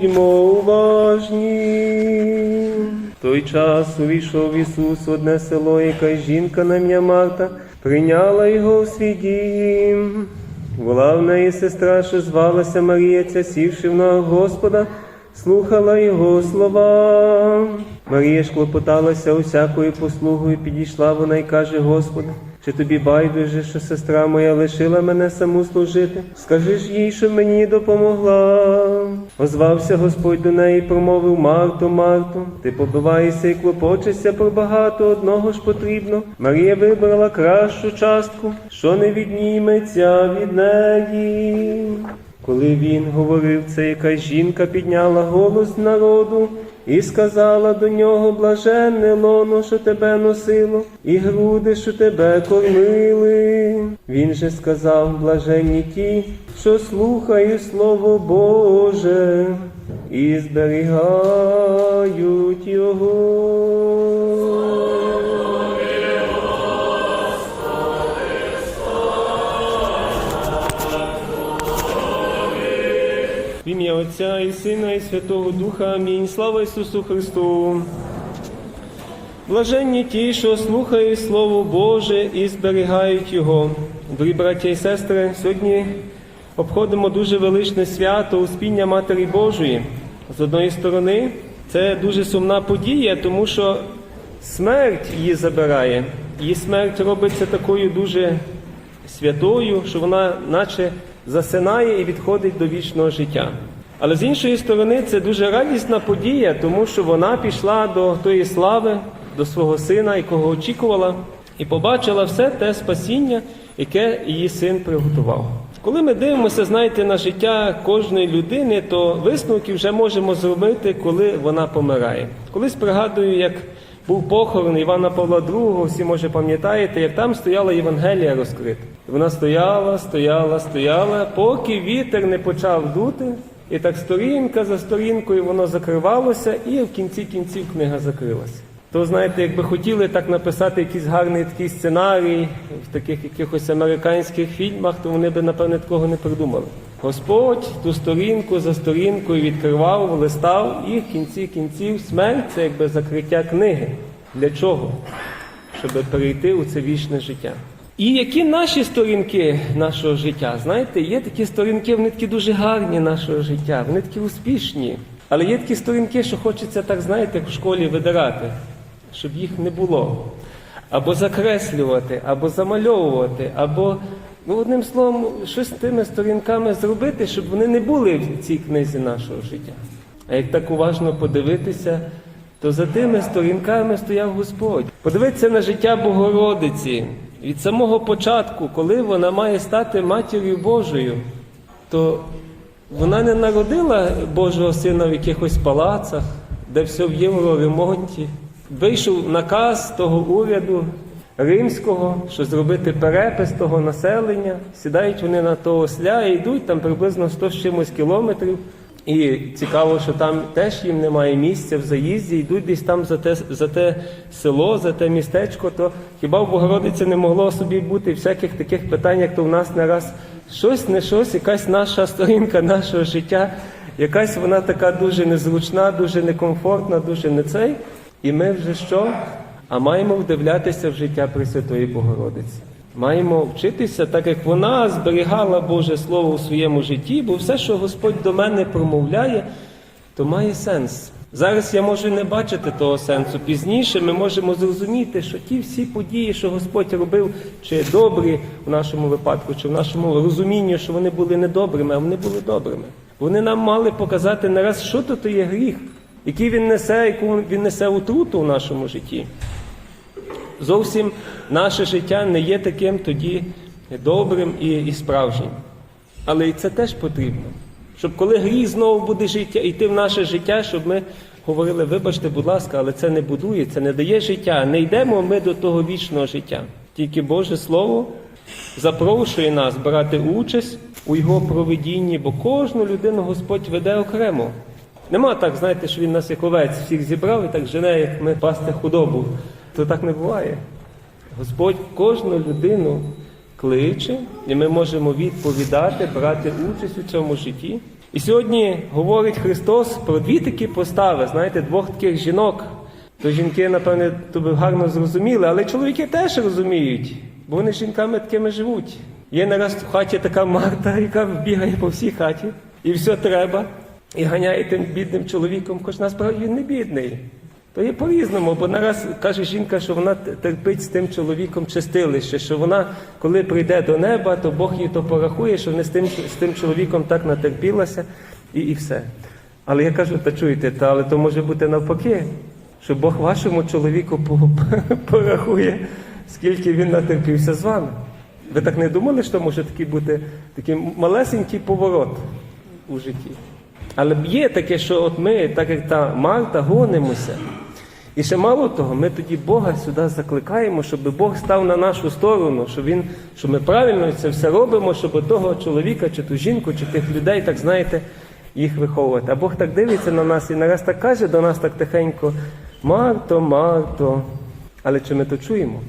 будьмо уважні. В той час увійшов Ісус в одне село, яка жінка на ім'я Марта прийняла його в свій дім. Була в неї сестра, що звалася Марія, ця сівши в ногах Господа, слухала його слова. Марія ж клопоталася усякою послугою, підійшла вона й каже: Господи, чи тобі байдуже, що сестра моя лишила мене саму служити? Скажи ж їй, що мені допомогла. Озвався Господь до неї, і промовив Марто, Марто, ти побиваєшся і клопочешся про багато, одного ж потрібно. Марія вибрала кращу частку, що не відніметься від неї. Коли він говорив це, якась жінка підняла голос народу і сказала до нього блаженне лоно, що тебе носило, і груди, що тебе кормили. Він же сказав блаженні ті, що слухають Слово Боже і зберігають його. Отця і Сина, і Святого Духа. Амінь. Слава Ісусу Христу. Блаженні ті, що слухають Слово Боже і зберігають Його. Дорогі браття і сестри, сьогодні обходимо дуже величне свято Успіння Матері Божої. З одної сторони, це дуже сумна подія, тому що смерть її забирає. Її смерть робиться такою дуже святою, що вона наче засинає і відходить до вічного життя. Але з іншої сторони, це дуже радісна подія, тому що вона пішла до тої слави, до свого сина, якого очікувала, і побачила все те спасіння, яке її син приготував. Коли ми дивимося, знаєте, на життя кожної людини, то висновки вже можемо зробити, коли вона помирає. Колись пригадую, як був похорон Івана Павла II, всі може пам'ятаєте, як там стояла Євангелія розкрита. Вона стояла, стояла, стояла, поки вітер не почав дути, і так сторінка за сторінкою воно закривалося, і в кінці кінців книга закрилася. То знаєте, якби хотіли так написати якийсь гарний такий сценарій в таких якихось американських фільмах, то вони би напевне такого не придумали. Господь ту сторінку за сторінкою відкривав, листав, і в кінці кінців смерть це якби закриття книги. Для чого? Щоб перейти у це вічне життя. І які наші сторінки нашого життя? Знаєте, є такі сторінки, вони такі дуже гарні нашого життя, вони такі успішні. Але є такі сторінки, що хочеться так, знаєте, в школі видирати, щоб їх не було. Або закреслювати, або замальовувати, або, ну, одним словом, щось з тими сторінками зробити, щоб вони не були в цій книзі нашого життя. А як так уважно подивитися, то за тими сторінками стояв Господь. Подивитися на життя Богородиці від самого початку, коли вона має стати матір'ю Божою, то вона не народила Божого сина в якихось палацах, де все в євроремонті. Вийшов наказ того уряду римського, що зробити перепис того населення. Сідають вони на того осля і йдуть там приблизно 100 з чимось кілометрів. І цікаво, що там теж їм немає місця в заїзді, йдуть десь там за те, за те село, за те містечко, то хіба в Богородиці не могло собі бути всяких таких питань, як то в нас не раз щось, не щось, якась наша сторінка нашого життя, якась вона така дуже незручна, дуже некомфортна, дуже не цей. І ми вже що? А маємо вдивлятися в життя Пресвятої Богородиці. Маємо вчитися, так як вона зберігала Боже Слово у своєму житті, бо все, що Господь до мене промовляє, то має сенс. Зараз я можу не бачити того сенсу. Пізніше ми можемо зрозуміти, що ті всі події, що Господь робив, чи добрі в нашому випадку, чи в нашому розумінні, що вони були недобрими, а вони були добрими. Вони нам мали показати не раз, що то є гріх, який він несе, яку він несе отруту в нашому житті. Зовсім наше життя не є таким тоді добрим і, і справжнім. Але і це теж потрібно. Щоб коли гріх знову буде життя, йти в наше життя, щоб ми говорили, вибачте, будь ласка, але це не будує, це не дає життя. Не йдемо ми до того вічного життя. Тільки Боже Слово запрошує нас брати участь у його проведінні, бо кожну людину Господь веде окремо. Нема так, знаєте, що він нас як овець всіх зібрав і так жене, як ми пасти худобу. То так не буває. Господь кожну людину кличе, і ми можемо відповідати, брати участь у цьому житті. І сьогодні говорить Христос про дві такі постави, знаєте, двох таких жінок. То жінки, напевне, то би гарно зрозуміли, але чоловіки теж розуміють, бо вони з жінками такими живуть. Є нараз в хаті така Марта, яка бігає по всій хаті, і все треба, і ганяє тим бідним чоловіком, хоч насправді він не бідний. То є по-різному, бо нараз каже жінка, що вона терпить з тим чоловіком чистилище, що вона, коли прийде до неба, то Бог їй то порахує, що не з тим, з тим чоловіком так натерпілася, і, і все. Але я кажу, та чуєте, та але то може бути навпаки, що Бог вашому чоловіку порахує, скільки він натерпівся з вами. Ви так не думали, що може такий бути такий малесенький поворот у житті? Але є таке, що от ми, так як та Марта, гонимося. І ще мало того, ми тоді Бога сюди закликаємо, щоб Бог став на нашу сторону, щоб він, що ми правильно це все робимо, щоб того чоловіка, чи ту жінку, чи тих людей, так знаєте, їх виховувати. А Бог так дивиться на нас і нараз так каже до нас так тихенько: Марто, Марто. Але чи ми то чуємо?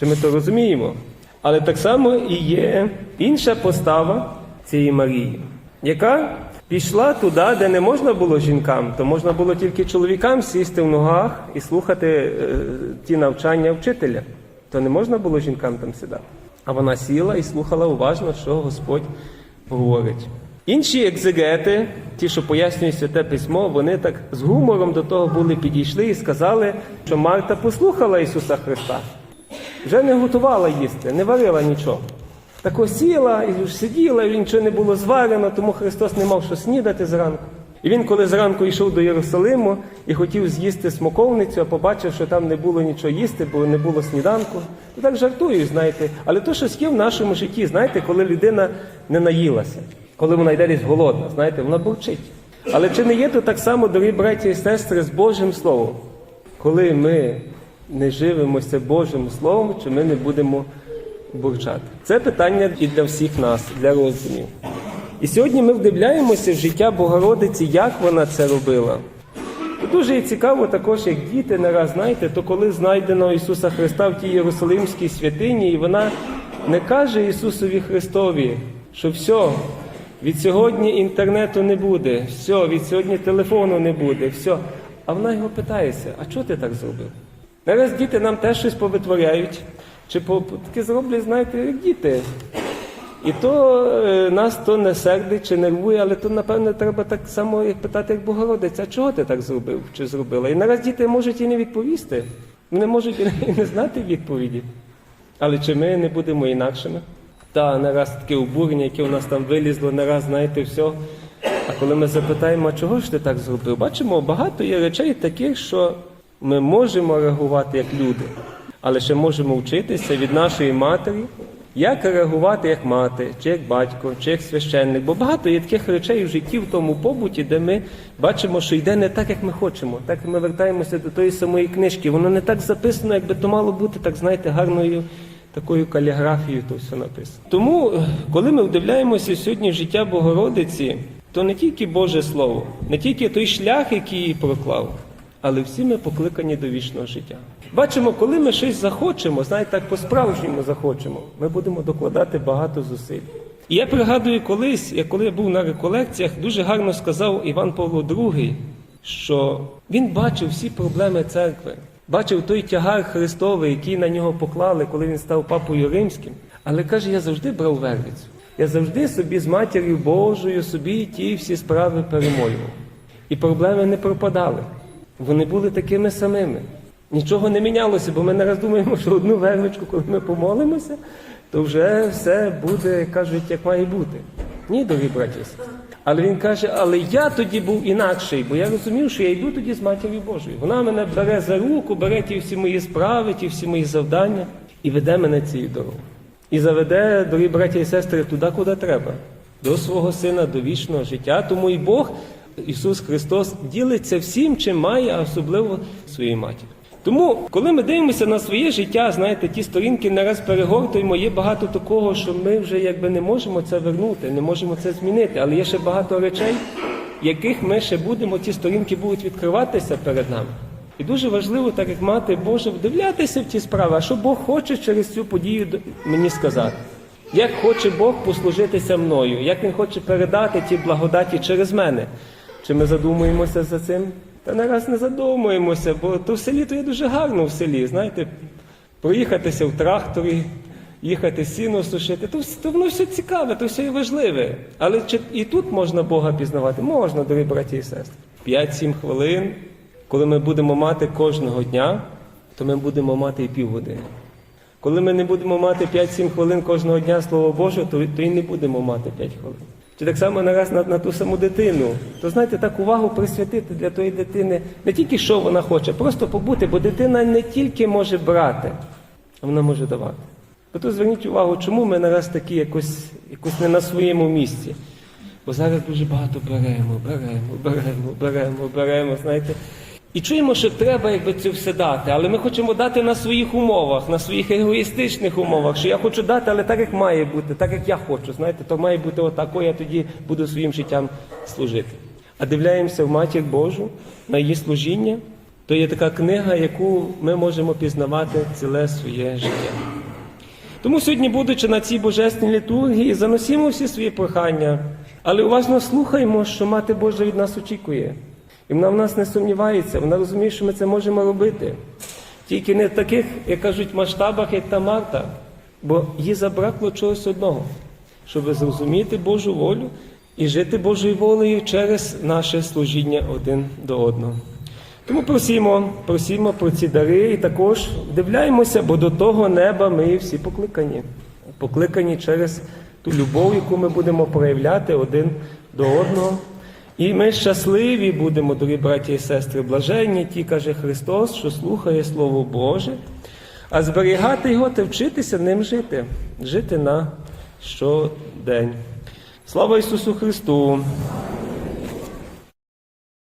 Чи ми то розуміємо? Але так само і є інша постава цієї Марії, яка пішла туди, де не можна було жінкам, то можна було тільки чоловікам сісти в ногах і слухати е, ті навчання вчителя. То не можна було жінкам там сідати. А вона сіла і слухала уважно, що Господь говорить. Інші екзегети, ті, що пояснюють святе письмо, вони так з гумором до того були підійшли і сказали, що Марта послухала Ісуса Христа. Вже не готувала їсти, не варила нічого. Так ось сіла і сиділа, і нічого не було зварено, тому Христос не мав що снідати зранку. І він, коли зранку йшов до Єрусалиму і хотів з'їсти смоковницю, а побачив, що там не було нічого їсти, бо не було сніданку. То так жартую, знаєте. Але то щось є в нашому житті, знаєте, коли людина не наїлася, коли вона йде десь голодна, знаєте, вона бурчить. Але чи не є то так само, дорогі браті і сестри, з Божим Словом? Коли ми не живемося Божим Словом, чи ми не будемо бурчати? Це питання і для всіх нас, для роздумів. І сьогодні ми вдивляємося в життя Богородиці, як вона це робила. Дуже цікаво також, як діти не раз знаєте, то коли знайдено Ісуса Христа в тій Єрусалимській святині, і вона не каже Ісусові Христові, що все, від сьогодні інтернету не буде, все, від сьогодні телефону не буде, все. А вона його питається, а чого ти так зробив? Нараз діти нам теж щось повитворяють, чи таке зроблять, знаєте, як діти. І то е, нас то не сердить чи нервує, але то, напевне, треба так само питати, як Богородиця, чого ти так зробив чи зробила? І нараз діти можуть і не відповісти. Вони можуть і не- знати відповіді. Але чи ми не будемо інакшими? Та нараз таке обурення, яке у нас там вилізло, нараз, знаєте, все. А коли ми запитаємо, чого ж ти так зробив? Бачимо, багато є речей таких, що ми можемо реагувати як люди, але ще можемо вчитися від нашої матері, як реагувати як мати, чи як батько, чи як священник. Бо багато є таких речей в житті, в тому побуті, де ми бачимо, що йде не так, як ми хочемо. Так ми вертаємося до тої самої книжки. Воно не так записано, якби то мало бути, так знаєте, гарною такою каліграфією то все написано. Тому, коли ми вдивляємося сьогодні життя Богородиці, то не тільки Боже Слово, не тільки той шлях, який її проклав, але всі ми покликані до вічного життя. Бачимо, коли ми щось захочемо, знаєте, так по-справжньому захочемо, ми будемо докладати багато зусиль. І я пригадую колись, коли я був на реколекціях, дуже гарно сказав Іван Павло II, що він бачив всі проблеми церкви, бачив той тягар Христовий, який на нього поклали, коли він став папою римським. Але каже, я завжди брав вервицю. Я завжди собі з матір'ю Божою собі ті всі справи перемолював. І проблеми не пропадали. Вони були такими самими. Нічого не мінялося, бо ми не раз думаємо, що одну вервичку, коли ми помолимося, то вже все буде, кажуть, як має бути. Ні, дорогі браті. Але він каже, але я тоді був інакший, бо я розумів, що я йду тоді з матір'ю Божою. Вона мене бере за руку, бере ті всі мої справи, ті всі мої завдання і веде мене цією дорогою. І заведе, дорогі браті і сестри, туди, куди треба, до свого сина, до вічного життя. Тому і Бог, Ісус Христос, ділиться всім, чим має, а особливо своїй матір'ю. Тому, коли ми дивимося на своє життя, знаєте, ті сторінки не раз перегортуємо, є багато такого, що ми вже якби не можемо це вернути, не можемо це змінити. Але є ще багато речей, яких ми ще будемо, ті сторінки будуть відкриватися перед нами. І дуже важливо, так як мати Божа, вдивлятися в ті справи, а що Бог хоче через цю подію мені сказати. Як хоче Бог послужитися мною, як Він хоче передати ті благодаті через мене. Чи ми задумуємося за цим? Та не раз не задумуємося, бо то в селі то є дуже гарно в селі, знаєте, проїхатися в тракторі, їхати сіно сушити, то, то воно все цікаве, то все і важливе. Але чи і тут можна Бога пізнавати? Можна, дорогі браті і сестри. 5-7 хвилин, коли ми будемо мати кожного дня, то ми будемо мати і півгодини. Коли ми не будемо мати 5-7 хвилин кожного дня Слово Боже, то, то і не будемо мати 5 хвилин. Чи так само нараз на, на ту саму дитину, то знаєте, так увагу присвятити для тої дитини не тільки що вона хоче, просто побути, бо дитина не тільки може брати, а вона може давати. Тобто зверніть увагу, чому ми нараз такі якось, якось не на своєму місці. Бо зараз дуже багато беремо, беремо, беремо, беремо, беремо, знаєте. І чуємо, що треба якби це все дати, але ми хочемо дати на своїх умовах, на своїх егоїстичних умовах, що я хочу дати, але так, як має бути, так як я хочу. Знаєте, то має бути отако, я тоді буду своїм життям служити. А дивляємося в матір Божу на її служіння, то є така книга, яку ми можемо пізнавати ціле своє життя. Тому сьогодні, будучи на цій божественній літургії, заносимо всі свої прохання, але уважно слухаємо, що Мати Божа від нас очікує. І вона в нас не сумнівається, вона розуміє, що ми це можемо робити. Тільки не в таких, як кажуть, масштабах, як та Марта, бо їй забракло чогось одного, щоб зрозуміти Божу волю і жити Божою волею через наше служіння один до одного. Тому просімо, просімо про ці дари і також вдивляємося, бо до того неба ми всі покликані. Покликані через ту любов, яку ми будемо проявляти один до одного. І ми щасливі будемо, дорогі браті і сестри, блаженні, ті, каже Христос, що слухає Слово Боже, а зберігати його та вчитися ним жити, жити на щодень. Слава Ісусу Христу!